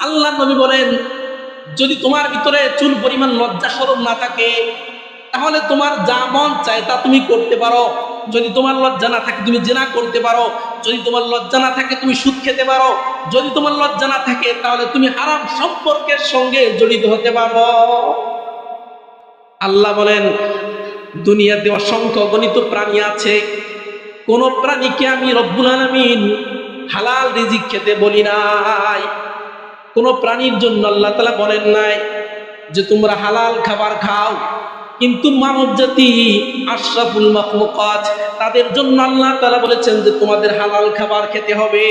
আল্লাহ নবী বলেন, যদি তোমার ভিতরে চুল পরিমাণ লজ্জা শরম না থাকে, তাহলে তোমার যা মন চায় তা তুমি করতে পারো। যদি তোমার লজ্জা না থাকে, তুমি জেনা করতে পারো। যদি তোমার লজ্জা না থাকে, তুমি সুদ খেতে পারো। যদি তোমার লজ্জা না থাকে, তাহলে তুমি হারাম সম্পর্কের সঙ্গে জড়িত হতে পারো। আল্লাহ বলেন, দুনিয়াতে অসংখ্য গণিত প্রাণী আছে। কোন প্রাণীকে আমি রব্বুল আলমিন হালাল রিজিক খেতে বলি নাই। কোন প্রাণীর জন্য আল্লাহ তালা বলেন নাই যে তোমরা হালাল খাবার খাও। কিন্তু মানব জাতি আশরাফুল মখলুকাত, তাদের জন্য আল্লাহ তালা বলেছেন যে তোমাদের হালাল খাবার খেতে হবে।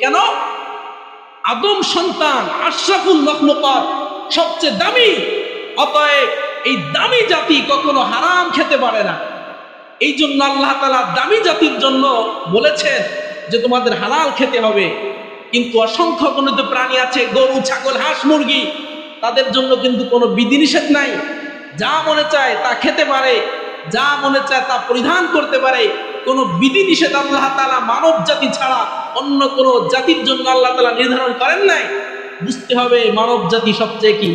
কেন? আদম সন্তান আশরাফুল মখলুকাত সবচেয়ে দামি, অতএব এই দামি জাতি কখনো হারাম খেতে পারে না। এই জন্য আল্লাহ তালা দামি জাতির জন্য বলেছেন যে তোমাদের হালাল খেতে হবে। কিন্তু অসংখ্য গণিত প্রাণী আছে, গরু, ছাগল, হাঁস, মুরগি, তাদের জন্য কিন্তু কোনো বিধিনিষেধ নাই। যা মনে চায় তা খেতে পারে, যা মনে চায় তা পরিধান করতে পারে। কোনো বিধিনিষেধ আল্লাহ তালা মানব জাতি ছাড়া অন্য কোনো জাতির জন্য আল্লাহ তালা নির্ধারণ করেন নাই। বুঝতে হবে মানব জাতি সবচেয়ে কি?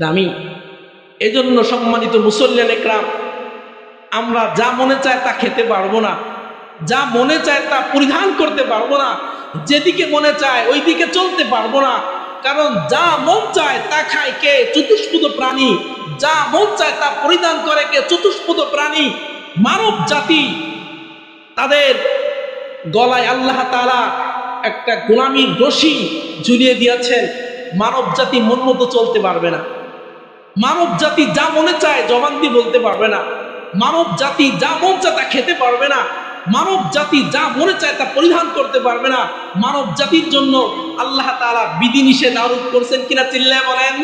দামি। এজন্য সম্মানিত মুসল্লিয়ান একরাম আমরা যা মনে চায় তা খেতে পারব না। যা মনে চায় তা পরিধান করতে পারব না। যেদিকে মনে চায় ওই দিকে চলতে পারব না। কারণ যা মন চায় তা খায় কে? চতুষ্পদ প্রাণী। যা মন চায় তা পরিধান করে কে? চতুষ্পদ প্রাণী। মানব জাতি তাদের গলায় আল্লাহ তালা একটা গোলামীর রশি ঝুলিয়ে দিয়েছেন। মানব জাতি মন মতো চলতে পারবে না। মানব জাতি যা মনে চায় জবান দিয়ে বলতে পারবে না। মানব জাতি যা মন চায় তা খেতে পারবে না। মানব জাতি যা মনে চায় তা পরিধান করতে পারবে না। মানব জাতির জন্য আল্লাহ তালা বিধিনিষেধ আরোপ করছেন কিনা চিল্লায় বলেন।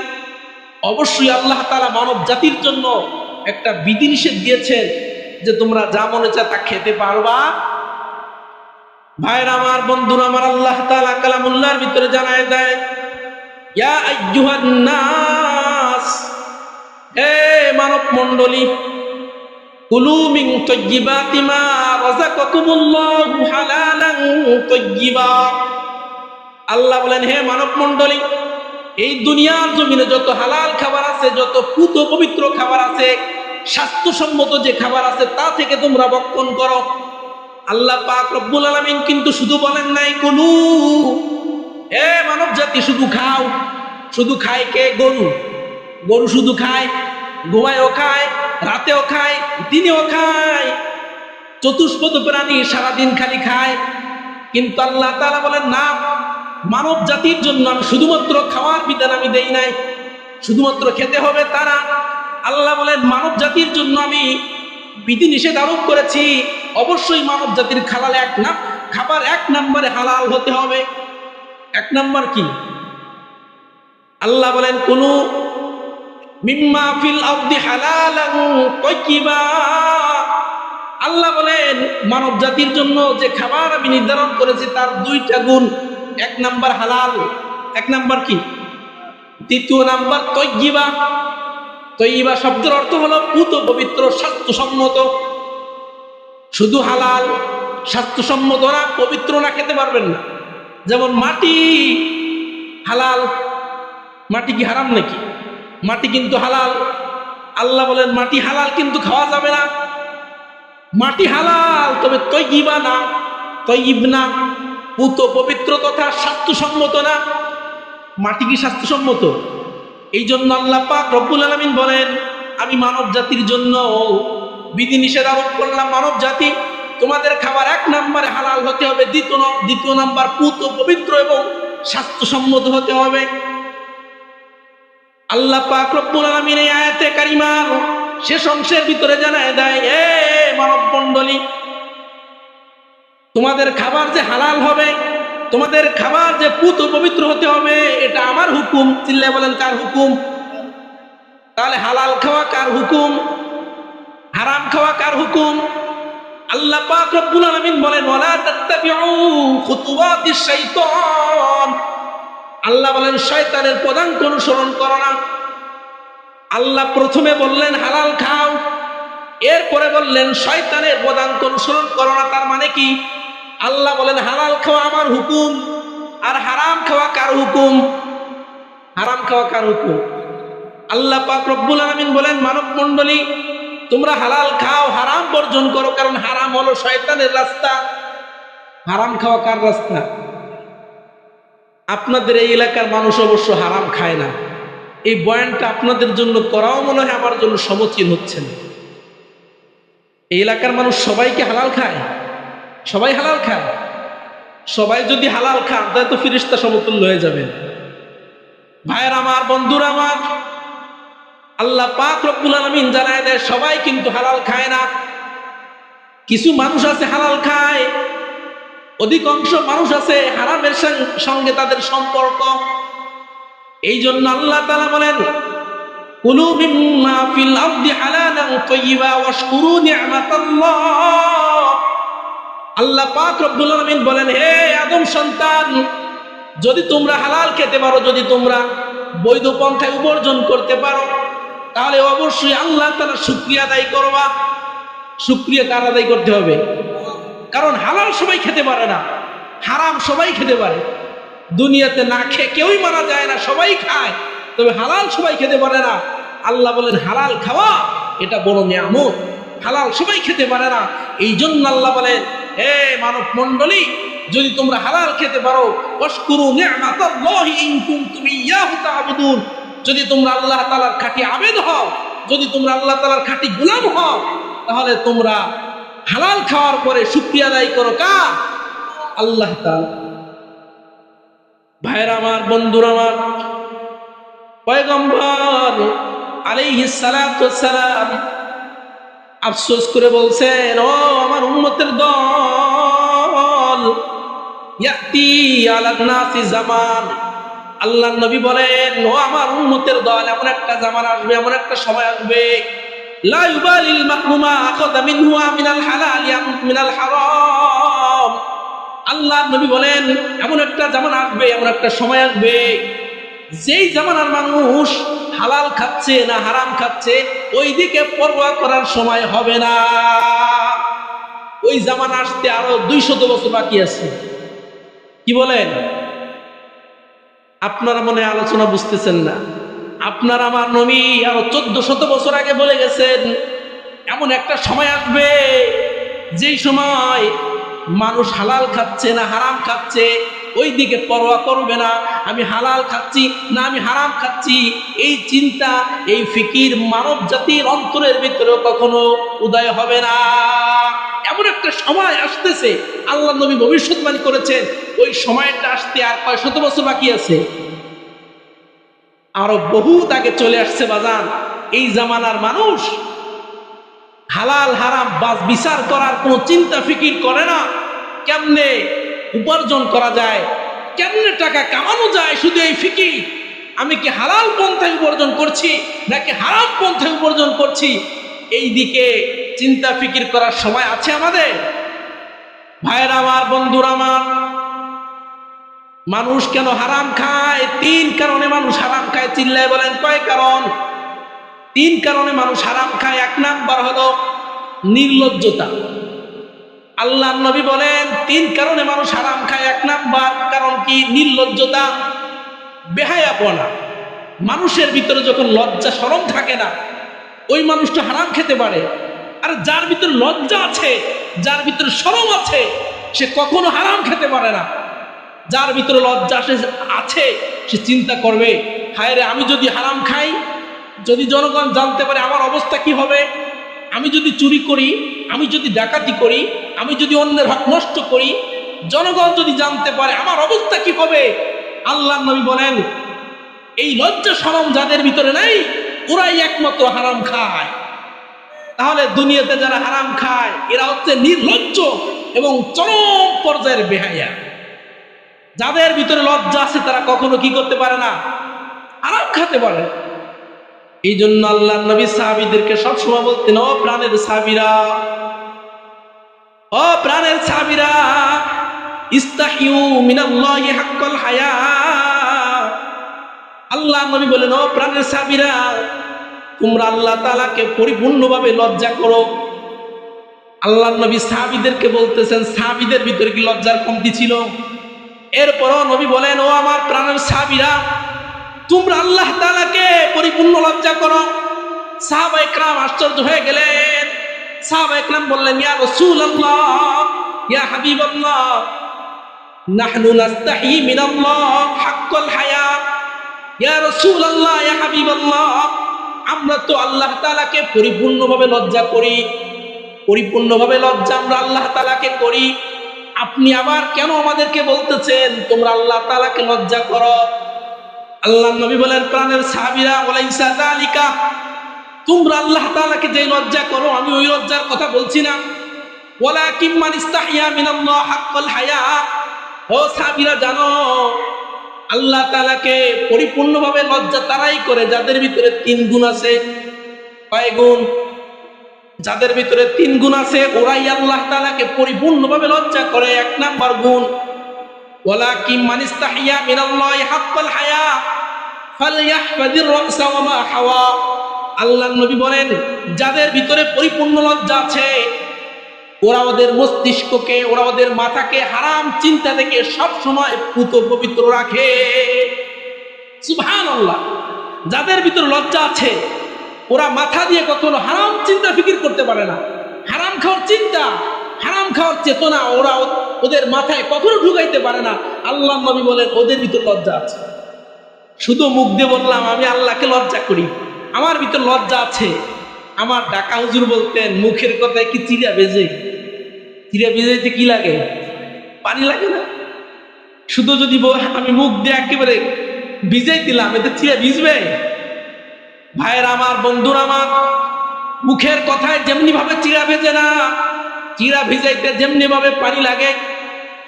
অবশ্যই আল্লাহ তালা মানব জাতির জন্য একটা বিধিনিষেধ দিয়েছেন যে তোমরা যা মনে চায় তা খেতে পারবা। ভাইরা আমার, বন্ধুরা আমার, আল্লাহ তালা কালামুল্লাহর ভিতরে জানায় দেয়, ইয়া আইয়ুহান নাস, হে মানব মণ্ডলী মিন তাইয়্যিবাতি মা রাযাকাকুমুল্লাহু হালালান তাইয়্যিবা আল্লাহ বলেন, হে মানব মণ্ডলী এই দুনিয়ার জমিনে যত হালাল খাবার আছে, যত পুত পবিত্র খাবার আছে, স্বাস্থ্যসম্মত যে খাবার আছে, তা থেকে তোমরা বক্ষণ করো। আল্লাহ পাক রব্বুল আলামিন কিন্তু শুধু বলেন নাই, কুলু, হে মানব জাতি শুধু খাও। শুধু খায় কে? গরু। গরু শুধু খায়, ঘুমায়ও খায় রাতেও খায়, দিনেও খায়। চতুষ্পদ প্রাণী সারাদিন খালি খায়। কিন্তু আল্লাহ তাআলা বলেন, না, মানব জাতির জন্য আমি শুধুমাত্র খাওয়ার বিধান আমি দেই নাই। শুধুমাত্র খেতে হবে তারা। আল্লাহ বলেন, মানব জাতির জন্য আমি বিধি নিষেধ আরোপ করেছি। অবশ্যই মানব জাতির খালাল এক না, খাবার এক নম্বরে হালাল হতে হবে। এক নম্বর কি? আল্লাহ বলেন, কোন মিম্মা ফিল আরদি হালালান তাইয়্যিবা আল্লাহ বলেন, মানব জাতির জন্য যে খাবার আমি নির্ধারণ করেছি তার দুইটা গুণ। এক নাম্বার হালাল, এক নাম্বার কি? দ্বিতীয় নাম্বার তৈগিবা তৈবা শব্দের অর্থ হলো পুত পবিত্র, স্বাস্থ্যসম্মত। শুধু হালাল, স্বাস্থ্যসম্মত না, পবিত্র না খেতে পারবেন না। যেমন মাটি হালাল, মাটি কি হারাম নাকি? মাটি কিন্তু হালাল। আল্লাহ বলেন, মাটি হালাল কিন্তু খাওয়া যাবে না। মাটি হালাল, তবে তৈগিবা না তৈব না। পুত পবিত্র তথা স্বাস্থ্যসম্মত না। মাটি কি স্বাস্থ্যসম্মত? এই জন্য আল্লাহ পাক রব্বুল আলমিন বলেন, আমি মানব জাতির জন্য বিধিনিষেধ আরোপ করলাম, মানব জাতি, তোমাদের খাবার এক নম্বরে হালাল হতে হবে, দ্বিতীয় দ্বিতীয় নাম্বার পুত পবিত্র এবং স্বাস্থ্যসম্মত হতে হবে। আল্লাহ পাক রব্বুল আলমিন এই আয়াতে কারিমার শেষ অংশের ভিতরে জানায় দেয়, এ মানব মণ্ডলী তোমাদের খাবার যে হালাল হবে, তোমাদের খাবার যে পুত পবিত্র হতে হবে, এটা আমার হুকুম। চিল্লে বলেন, কার হুকুম? তাহলে হালাল খাওয়া কার হুকুম? হারাম খাওয়া কার হুকুম? আল্লাহ পাক রব্বুল আলামিন বলেন, ওয়ালা তাত্তাবিউ খুতুওয়াতিশ শাইতান। আল্লাহ বলেন, শয়তানের পদাঙ্ক অনুসরণ করো না। আল্লাহ প্রথমে বললেন, হালাল খাও। এরপরে বললেন, শয়তানের পদাঙ্ক অনুসরণ করো না। তার মানে কি? আল্লাহ বলেন, হালাল খাওয়া আমার হুকুম, আর হারাম খাওয়া কার হুকুম? হারাম খাওয়া কার হুকুম? আল্লাহ পাক রব্বুল আলামিন বলেন, মানব মণ্ডলী, তোমরা হালাল খাও, হারাম বর্জন করো, কারণ হারাম হলো শয়তানের রাস্তা। হারাম খাওয়া কার রাস্তা? আপনাদের এই এলাকার মানুষ অবশ্য হারাম খায় না। এই বয়ানটা আপনাদের জন্য করাও মনে হয় আমার জন্য সমচীন হচ্ছে না। এই এলাকার মানুষ সবাইকে হালাল খায়? সবাই হালাল খায়? সবাই যদি হালাল খান তাহলে তো ফিরিস্তা সমতুল্য হয়ে যাবে। ভাইয়ের আমার, বন্ধুর আমার, আল্লাহ পাক রব্বুল আলমিন জানায় দেয়, সবাই কিন্তু হালাল খায় না। কিছু মানুষ আছে হালাল খায় অধিকাংশ মানুষ আছে হারামের সঙ্গে তাদের সম্পর্ক। এই জন্য আল্লাহ তালা বলেন আল্লাহ বলেন, হে সন্তান, যদি তোমরা হালাল খেতে পারো, যদি তোমরা বৈধ পন্থায় উপার্জন করতে পারো, তাহলে অবশ্যই আল্লাহ তাআলা শুক্রিয়া আদায় করবা। শুক্রিয়া কার আদায় করতে হবে? কারণ হালাল সবাই খেতে পারে না, হারাম সবাই খেতে পারে। দুনিয়াতে না খেয়ে কেউই মারা যায় না, সবাই খায়। তবে হালাল সবাই খেতে পারে না। আল্লাহ বলেন, হালাল খাওয়া, এটা বড় নিয়ামত। হালাল সবাই খেতে পারে না। এই জন্য আল্লাহ বলেন, হে মানব মণ্ডলী, যদি তোমরা হালাল খেতে পারো যদি তোমরা আল্লাহ তালার খাঁটি আবেদ হও, যদি তোমরা আল্লাহ তালার খাঁটি গোলাম হও, তাহলে তোমরা হালাল খাওয়ার পরে শুকরিয়া আদায় করো কা আল্লাহ ভাইরা আমার, বন্ধুর আমার, পয়গম্বর আলাইহিস সালাতু সালাম আফসোস করে বলছেন, ও আমার উম্মতের দল, ইয়াতি নাসি জামান। আল্লাহ নবী বলেন, ও আমার উম্মতের দল, এমন একটা জামান আসবে, এমন একটা সময় আসবে ইউবালিল মাকরুমা আখাযা মিনহু মিনাল হালাল আম মিনাল হারাম। আল্লাহ নবী বলেন, এমন একটা জামান আসবে, এমন একটা সময় আসবে, যেই জামানার মানুষ হালাল খাচ্ছে না হারাম খাচ্ছে ওই দিকে পরোয়া করার সময় হবে না। ওই জামানা আসতে আরও দুইশত বছর বাকি আছে। কি বলেন? আপনারা মনে আলোচনা বুঝতেছেন না। আপনার আমার নবী আরও চোদ্দ শত বছর আগে বলে গেছেন, এমন একটা সময় আসবে, যেই সময় মানুষ হালাল খাচ্ছে না হারাম খাচ্ছে, ওই দিকে পরোয়া করবে না, আমি হালাল খাচ্ছি না আমি হারাম খাচ্ছি, এই চিন্তা, এই ফিকির মানব জাতির অন্তরের ভিতরেও কখনো উদয় হবে না। এমন একটা সময় আসতেছে, আল্লাহ নবী ভবিষ্যৎবাণী করেছেন, ওই সময়টা আসতে আর কয় শত বছর বাকি আছে? আরও বহুত আগে চলে আসছে বাজান। এই জামানার মানুষ হালাল, হারাম বাস বিচার করার কোনো চিন্তা, ফিকির করে না। কেমনে উপার্জন করা যায়? কেমনে টাকা কামানো যায়? শুধু এই ফিকির? আমি কি হালাল পন্থায় উপার্জন করছি, নাকি হারাম পন্থায় উপার্জন করছি? এই দিকে চিন্তা, ফিকির করার সময় আছে আমাদের। ভাইয়ের আমার, বন্ধুর আমার মানুষ কেন হারাম খায়? তিন কারণে মানুষ হারাম খায়, চিল্লায় বলেন কয় কারণ? তিন কারণে মানুষ হারাম খায়, এক নাম্বার হলো নির্লজ্জতা। আল্লাহ নবী বলেন, তিন কারণে মানুষ হারাম খায়, এক নাম্বার কারণ কি? নির্লজ্জতা, বেহায়াপনা। মানুষের ভিতরে যখন লজ্জা সরম থাকে না, ওই মানুষটা হারাম খেতে পারে। আর যার ভিতরে লজ্জা আছে, যার ভিতরে সরম আছে, সে কখনো হারাম খেতে পারে না। যার ভিতরে লজ্জা আসে আছে, সে চিন্তা করবে, হায় রে, আমি যদি হারাম খাই, যদি জনগণ জানতে পারে আমার অবস্থা কি হবে, আমি যদি চুরি করি, আমি যদি ডাকাতি করি, আমি যদি অন্যের হক নষ্ট করি, জনগণ যদি জানতে পারে আমার অবস্থা কি হবে? আল্লাহ নবী বলেন, এই লজ্জা সরম যাদের ভিতরে নাই, ওরাই একমাত্র হারাম খায়। তাহলে দুনিয়াতে যারা হারাম খায়, এরা হচ্ছে নির্লজ্জ এবং চরম পর্যায়ের বেহাইয়া যাদের ভিতরে লজ্জা আছে, তারা কখনো কি করতে পারে না? আরাম খেতে পারে। এই জন্য আল্লাহ নবী সাহাবিদেরকে সবসময় বলতেন, ও প্রাণের সাবিরা ও প্রাণের সাবিরা ইস্তাহিউ হায়া। আল্লাহ বলেন পরিপূর্ণভাবে লজ্জা করো। আল্লাহ নবী সাহাবিদেরকে বলতেছেন, সাহাবিদের ভিতরে কি লজ্জার কমতি ছিল? এরপরও নবী বলেন, ও আমার প্রাণের সাহাবিরা, তোমরা আল্লাহ তালাকে পরিপূর্ণ লজ্জা করো। সাহাবা একরাম আশ্চর্য হয়ে গেলেন। সাহাবা একরাম বললেন, ইয়া রসুল আল্লাহ ইয়া হাবিব আল্লাহ নাহনু নাস্তাহি মিনাল্লাহ হাক্কাল হায়াত ইয়া রসুল আল্লাহ ইয়া হাবিব আল্লাহ আমরা তো আল্লাহ তালাকে পরিপূর্ণভাবে লজ্জা করি। পরিপূর্ণভাবে লজ্জা আমরা আল্লাহ তালাকে করি। আপনি আবার কেন আমাদেরকে বলতেছেন? তোমরা আল্লাহ তালাকে লজ্জা করো। আল্লাহ নবী বলেন, প্রাণের সাহাবিরা ওলাইসা তালিকা তোমরা আল্লাহ তালাকে যে লজ্জা করো, আমি ওই লজ্জার কথা বলছি না। ওলা কিম্মান ইস্তাহিয়া মিনাল্লাহ হাক্কাল হায়া। ও সাহাবিরা, জানো, আল্লাহ তালাকে পরিপূর্ণভাবে লজ্জা তারাই করে, যাদের ভিতরে তিন গুণ আছে। কয় গুণ? যাদের ভিতরে তিন গুণ আছে, ওরাই আল্লাহ তালাকে পরিপূর্ণভাবে লজ্জা করে। এক নাম্বার গুণ ওলা কি মানিস্তাহিয়া মিনাল্লাহ হাক্কাল হায়া ফালইয়াহফাদির রাসা ওয়া মা হাওয়া। আল্লাহ নবী বলেন, যাদের ভিতরে পরিপূর্ণ লজ্জা আছে, ওরা ওদের মস্তিষ্ককে, ওরা ওদের মাথাকে হারাম চিন্তা থেকে সব সময় পুত পবিত্র রাখে। সুবহানাল্লাহ, যাদের ভিতরে লজ্জা আছে ওরা মাথা দিয়ে কখনো হারাম চিন্তা ফিকির করতে পারে না। হারাম খাওয়ার চিন্তা, হারাম খাওয়ার চেতনা ওরা ওদের মাথায় কখনো ঢুকাইতে পারে না। আল্লাহ নবী বলেন, ওদের ভিতর লজ্জা আছে। শুধু মুখ দিয়ে বললাম, আমি আল্লাহকে লজ্জা করি। আমার ভিতর লজ্জা আছে। আমার ডাকা হুজুর বলতেন, মুখের কথায় কি চিড়া বেজে? চিড়া বেজাইতে কি লাগে? পানি লাগে না। শুধু যদি আমি মুখ দিয়ে একেবারে ভিজাই দিলাম, এতে চিড়া ভিজবে? ভাইয়ের আমার, বন্ধুর আমার, মুখের কথায় যেমনি ভাবে চিড়া ভেজে না চিড়া ভিজাইতে যেমনি ভাবে পানি লাগে,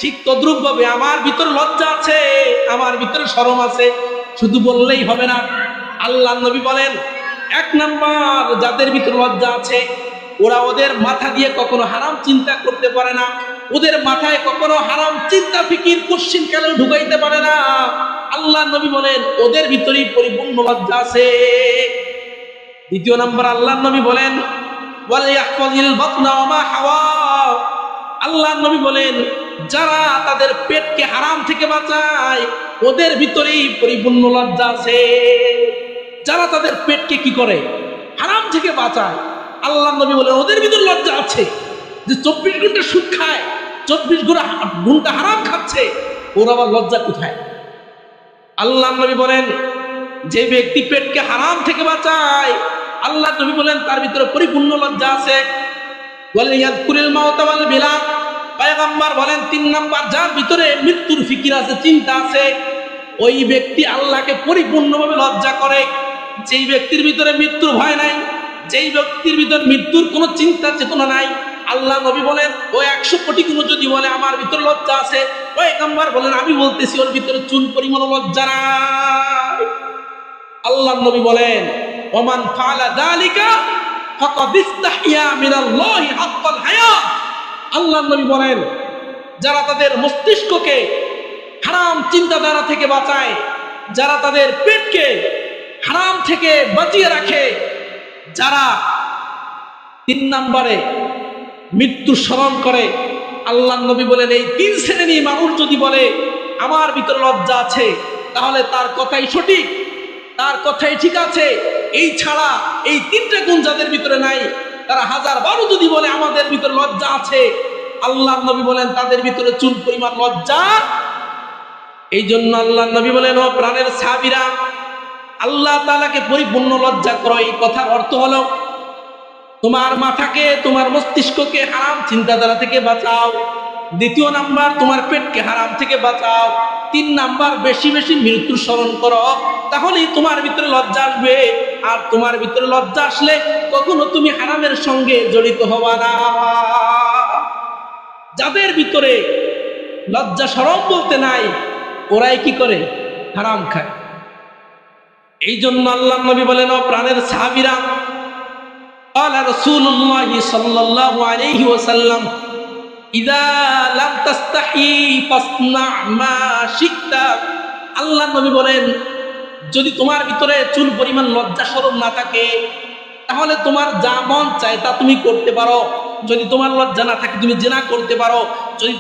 ঠিক তদ্রুপ ভাবে আমার ভিতরে লজ্জা আছে, আমার ভিতরে শরম আছে, শুধু বললেই হবে না। আল্লাহ নবী বলেন, এক নাম্বার যাদের ভিতরে লজ্জা আছে, ওরা ওদের মাথা দিয়ে কখনো হারাম চিন্তা করতে পারে না, ওদের মাথায় কখনো হারাম চিন্তা ফিকির কোশ্চিন কেন ঢুকাইতে পারে না। আল্লাহ নবী বলেন, ওদের ভিতরেই পরিপূর্ণ লজ্জা আছে। দ্বিতীয় নম্বর আল্লাহ নবী বলেন আল্লাহ নবী বলেন, যারা তাদের পেটকে হারাম থেকে বাঁচায়, ওদের ভিতরেই পরিপূর্ণ লজ্জা আছে। যারা তাদের পেটকে কি করে? হারাম থেকে বাঁচায়। আল্লাহ নবী বলেন, ওদের ভিতর লজ্জা আছে যে চব্বিশ ঘণ্টা সুদ খায়, চব্বিশ ঘণ্টা ঘণ্টা হারাম খাচ্ছে, ওর আবার লজ্জা কোথায়? আল্লাহ নবী বলেন, যে ব্যক্তি পেটকে হারাম থেকে বাঁচায় আল্লাহ নবী বলেন, তার ভিতরে পরিপূর্ণ লজ্জা আছে। বলেন, তিন নাম্বার, যার ভিতরে মৃত্যুর ফিকির আছে, চিন্তা আছে, ওই ব্যক্তি আল্লাহকে পরিপূর্ণভাবে লজ্জা করে। যেই ব্যক্তির ভিতরে মৃত্যুর ভয় নাই, যেই ব্যক্তির ভিতর মৃত্যুর কোনো চিন্তা চেতনা নাই, আল্লাহ নবী বলেন, ও একশো কোটি গুণ যদি বলে, আমার ভিতরে লজ্জা আছে। ওই কাম্বার বলেন, আমি বলতেছি, ওর ভিতরে চুন পরিমাণ লজ্জা নাই। আল্লাহ নবী বলেন ওমান ফালা যালিকা ফাকাদ ইস্তাহিয়া মিনাল্লাহি হাক্কাল হায়া। আল্লাহ নবী বলেন, যারা তাদের মস্তিষ্ককে হারাম চিন্তাধারা থেকে বাঁচায়, যারা তাদের পেটকে হারাম থেকে বাঁচিয়ে রাখে, যারা তিন নম্বরে মৃত্যু স্মরণ করে, আল্লাহ নবী বলেন, এই তিন শ্রেণি মানুষ যদি বলে, আমার ভিতরে লজ্জা আছে, তাহলে তার কথাই সঠিক, তার কথাই ঠিক আছে এই ছাড়া এই তিনটা গুণ যাদের ভিতরে নাই, তারা হাজার বারো যদি বলে আমাদের ভিতরে লজ্জা আছে আল্লাহ নবী বলেন তাদের ভিতরে চুল পরিমাণ লজ্জা। এই জন্য আল্লাহ নবী বলেন, ও প্রাণের সাবিরা আল্লাহ তালাকে পরিপূর্ণ লজ্জা করো, এই কথার অর্থ হলো, তোমার মাথাকে, তোমার মস্তিষ্ককে হারাম চিন্তাধারা থেকে বাঁচাও। দ্বিতীয় নাম্বার, তোমার পেটকে হারাম থেকে বাঁচাও। তিন নাম্বার, বেশি বেশি মৃত্যুর স্মরণ করো, তাহলেই তোমার ভিতরে লজ্জা আসবে। আর তোমার ভিতরে লজ্জা আসলে কখনো তুমি হারামের সঙ্গে জড়িত হবা না যাদের ভিতরে লজ্জা সরম বলতে নাই ওরাই কি করে হারাম খায় এই জন্য আল্লাহ নবী বলেন ও প্রাণের সাহাবিরা قال رسول الله صلى الله عليه وسلم إذا لم تستحي فاصنع ما شئت আল্লাহ নবী বলেন যদি তোমার ভিতরে চুল পরিমাণ লজ্জা সরম না থাকে, তাহলে তোমার যা মন চায় তা তুমি করতে পারো। যদি তোমার লজ্জা না থাকে, তুমি জেনা করতে পারো। যদি